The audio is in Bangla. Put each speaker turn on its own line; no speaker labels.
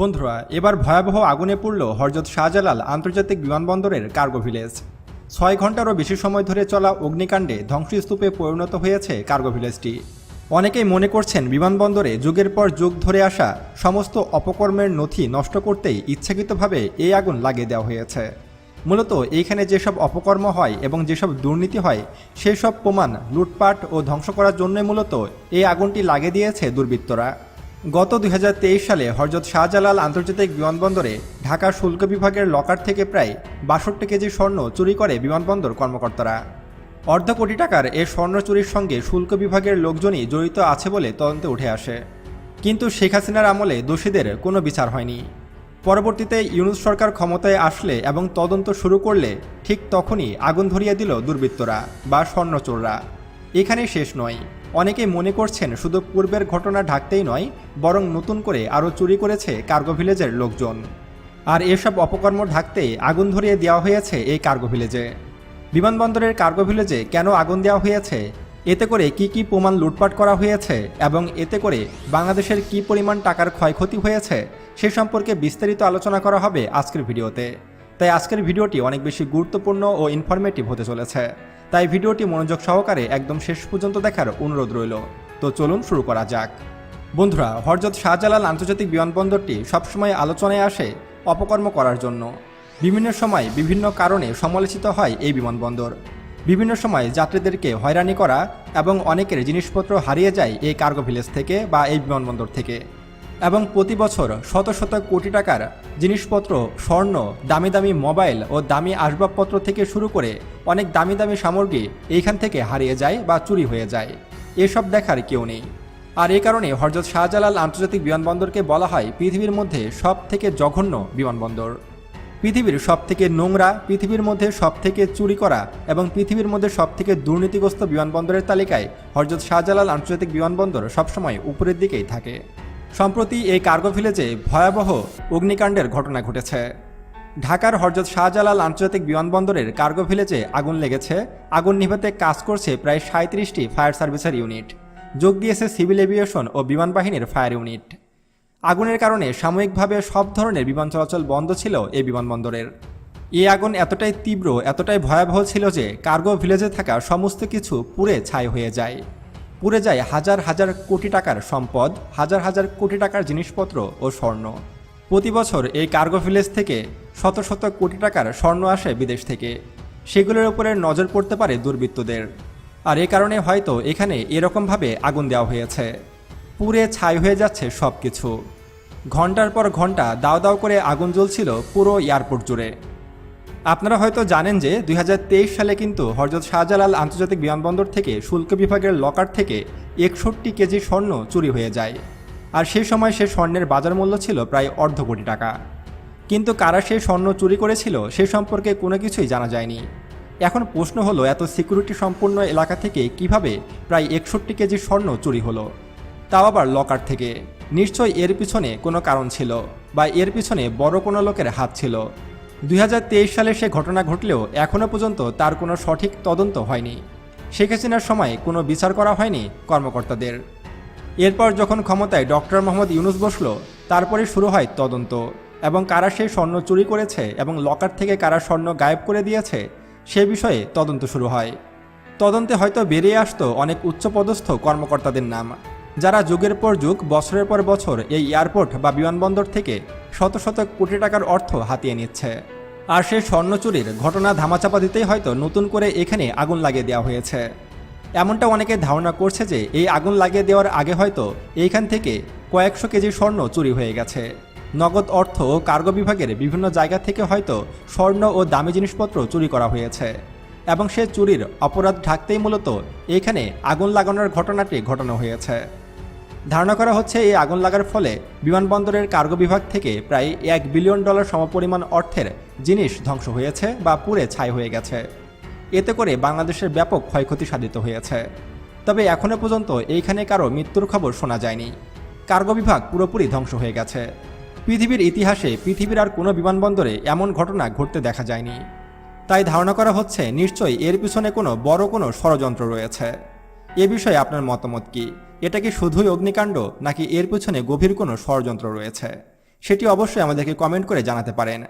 বন্ধুরা, এবার ভয়াবহ আগুনে পড়ল হরজত শাহজালাল আন্তর্জাতিক বিমানবন্দরের কার্গো ভিলেজ। ছয় ঘন্টারও বেশি সময় ধরে চলা অগ্নিকাণ্ডে ধ্বংসস্তূপে পরিণত হয়েছে কার্গো ভিলেজটি। অনেকেই মনে করছেন বিমানবন্দরে যুগের পর যুগ ধরে আসা সমস্ত অপকর্মের নথি নষ্ট করতেই ইচ্ছাকৃতভাবে এই আগুন লাগিয়ে দেওয়া হয়েছে। মূলত এইখানে যেসব অপকর্ম হয় এবং যেসব দুর্নীতি হয়, সেই সব প্রমাণ, লুটপাট ও ধ্বংস করার জন্যই মূলত এই আগুনটি লাগিয়ে দিয়েছে দুর্বৃত্তরা। গত দুই হাজার তেইশ সালে হরজত শাহজালাল আন্তর্জাতিক বিমানবন্দরে ঢাকা শুল্ক বিভাগের লকার থেকে প্রায় বাষট্টি কেজি স্বর্ণ চুরি করে বিমানবন্দর কর্মকর্তারা। অর্ধ কোটি টাকার এ স্বর্ণ চুরির সঙ্গে শুল্ক বিভাগের লোকজনই জড়িত আছে বলে তদন্তে উঠে আসে। কিন্তু শেখ হাসিনার আমলে দোষীদের কোনো বিচার হয়নি। পরবর্তীতে ইউনুস সরকার ক্ষমতায় আসলে এবং তদন্ত শুরু করলে ঠিক তখনই আগুন ধরিয়ে দিল দুর্বৃত্তরা বা স্বর্ণচোররা এখানেই শেষ নয়। অনেকেই মনে করছেন শুধু পূর্বের ঘটনা ঢাকতেই নয়, বরং নতুন করে আরও চুরি করেছে কার্গো ভিলেজের লোকজন। আর এসব অপকর্ম ঢাকতেই আগুন ধরিয়ে দেওয়া হয়েছে এই কার্গো ভিলেজে। বিমানবন্দরের কার্গো ভিলেজে কেন আগুন দেওয়া হয়েছে? এতে করে কি কি প্রমাণ লুটপাট করা হয়েছে? এবং এতে করে বাংলাদেশের কি পরিমাণ টাকার ক্ষয়ক্ষতি হয়েছে? সে সম্পর্কে বিস্তারিত আলোচনা করা হবে আজকের ভিডিওতে। তাই আজকের ভিডিওটি অনেক বেশি গুরুত্বপূর্ণ ও ইনফরমেটিভ হতে চলেছে। তাই ভিডিওটি মনোযোগ সহকারে একদম শেষ পর্যন্ত দেখার অনুরোধ রইল। তো চলুন শুরু করা যাক। বন্ধুরা, হরজত শাহজালাল আন্তর্জাতিক বিমানবন্দরটি সবসময় আলোচনায় আসে অপকর্ম করার জন্য। বিভিন্ন সময় বিভিন্ন কারণে সমালোচিত হয় এই বিমানবন্দর। বিভিন্ন সময় যাত্রীদেরকে হয়রানি করা এবং অনেকের জিনিসপত্র হারিয়ে যায় এই কার্গো ভিলেজ থেকে বা এই বিমানবন্দর থেকে। এবং প্রতি বছর শত শত কোটি টাকার জিনিসপত্র, স্বর্ণ, দামি দামি মোবাইল ও দামি আসবাবপত্র থেকে শুরু করে অনেক দামি দামি সামগ্রী এইখান থেকে হারিয়ে যায় বা চুরি হয়ে যায়। এসব দেখার কেউ নেই। আর এই কারণে হরজত শাহজালাল আন্তর্জাতিক বিমানবন্দরকে বলা হয় পৃথিবীর মধ্যে সব থেকে জঘন্য বিমানবন্দর। পৃথিবীর সব থেকে নোংরা, পৃথিবীর মধ্যে সব থেকে চুরি করা এবং পৃথিবীর মধ্যে সব থেকে দুর্নীতিগ্রস্ত বিমানবন্দরের তালিকায় হরজত শাহজালাল আন্তর্জাতিক বিমানবন্দর সবসময় উপরের দিকেই থাকে। সম্প্রতি এই কার্গো ভিলেজে ভয়াবহ অগ্নিকাণ্ডের ঘটনা ঘটেছে। ঢাকার হরজত শাহজালাল আন্তর্জাতিক বিমানবন্দরের কার্গো ভিলেজে আগুন লেগেছে। আগুন নিভাতে কাজ করছে প্রায় সাঁত্রিশটি ফায়ার সার্ভিসের ইউনিট। যোগ দিয়েছে সিভিল এভিয়েশন ও বিমান বাহিনীর ফায়ার ইউনিট। আগুনের কারণে সাময়িকভাবে সব ধরনের বিমান চলাচল বন্ধ ছিল এই বিমানবন্দরের। এই আগুন এতটাই তীব্র, এতটাই ভয়াবহ ছিল যে কার্গো ভিলেজে থাকা সমস্ত কিছু পুড়ে ছাই হয়ে যায়। পুড়ে যায় হাজার হাজার কোটি টাকার সম্পদ, হাজার হাজার কোটি টাকার জিনিসপত্র ও স্বর্ণ। প্রতি বছর এই কার্গো ভিলেজ থেকে শত শত কোটি টাকার স্বর্ণ আসে বিদেশ থেকে। সেগুলোর উপরে নজর পড়তে পারে দুর্বৃত্তদের। আর এ কারণে হয়তো এখানে এরকমভাবে আগুন দেওয়া হয়েছে। পুড়ে ছাই হয়ে যাচ্ছে সব কিছু ঘণ্টার পর ঘণ্টা দাও দাও করে আগুন জ্বলছিল পুরো এয়ারপোর্ট জুড়ে। আপনারা হয়তো জানেন যে দুই হাজার তেইশ সালে কিন্তু হরজত শাহজালাল আন্তর্জাতিক বিমানবন্দর থেকে শুল্ক বিভাগের লকার থেকে একষট্টি কেজি স্বর্ণ চুরি হয়ে যায়। আর সেই সময় সে স্বর্ণের বাজার মূল্য ছিল প্রায় অর্ধ কোটি টাকা। কিন্তু কারা সেই স্বর্ণ চুরি করেছিল সে সম্পর্কে কোনো কিছুই জানা যায়নি। এখন প্রশ্ন হলো, এত সিকিউরিটি সম্পূর্ণ এলাকা থেকে কীভাবে প্রায় একষট্টি কেজি স্বর্ণ চুরি হলো? তাও আবার লকার থেকে। নিশ্চয়ই এর পিছনে কোনো কারণ ছিল বা এর পিছনে বড় কোনো লোকের হাত ছিল? দুই হাজার তেইশ সালে সে ঘটনা ঘটলেও এখনও পর্যন্ত তার কোনো সঠিক তদন্ত হয়নি। শেখ হাসিনার সময় কোনো বিচার করা হয়নি কর্মকর্তাদের। এরপর যখন ক্ষমতায় ডক্টর মোহাম্মদ ইউনুস বসল, তারপরে শুরু হয় তদন্ত। এবং কারা সেই স্বর্ণ চুরি করেছে এবং লকার থেকে কারা স্বর্ণ গায়েব করে দিয়েছে, সে বিষয়ে তদন্ত শুরু হয়। তদন্তে হয়তো বেরিয়ে আসতো অনেক উচ্চপদস্থ কর্মকর্তাদের নাম, যারা যুগের পর যুগ, বছরের পর বছর এই এয়ারপোর্ট বা বিমানবন্দর থেকে শত শত কোটি টাকার অর্থ হাতিয়ে নিচ্ছে। আর সেই স্বর্ণ চুরির ঘটনা ধামাচাপা দিতেই হয়তো নতুন করে এখানে আগুন লাগিয়ে দেওয়া হয়েছে। এমনটা অনেকে ধারণা করছে যে এই আগুন লাগিয়ে দেওয়ার আগে হয়তো এইখান থেকে কয়েকশো কেজি স্বর্ণ চুরি হয়ে গেছে। নগদ অর্থ ও কার্গো বিভাগের বিভিন্ন জায়গা থেকে হয়তো স্বর্ণ ও দামি জিনিসপত্র চুরি করা হয়েছে। এবং সে চুরির অপরাধ ঢাকতেই মূলত এখানে আগুন লাগানোর ঘটনাটি ঘটানো হয়েছে। ধারণা করা হচ্ছে এই আগুন লাগার ফলে বিমানবন্দরের কার্গো বিভাগ থেকে প্রায় এক বিলিয়ন ডলার সমপরিমাণ অর্থের জিনিস ধ্বংস হয়েছে বা পুড়ে ছাই হয়ে গেছে। এতে করে বাংলাদেশের ব্যাপক ক্ষয়ক্ষতি সাধিত হয়েছে। তবে এখনও পর্যন্ত এইখানে কারও মৃত্যুর খবর শোনা যায়নি। কার্গো বিভাগ পুরোপুরি ধ্বংস হয়ে গেছে। পৃথিবীর ইতিহাসে পৃথিবীর আর কোনো বিমানবন্দরে এমন ঘটনা ঘটতে দেখা যায়নি। তাই ধারণা করা হচ্ছে নিশ্চয়ই এর পিছনে কোনো বড় কোনো ষড়যন্ত্র রয়েছে। এ বিষয়ে আপনার মতামত কি? এটা কি শুধুই অগ্নিকাণ্ড, নাকি এর পেছনে গভীর কোনো ষড়যন্ত্র রয়েছে? সেটি অবশ্যই আমাদেরকে কমেন্ট করে জানাতে পারেন।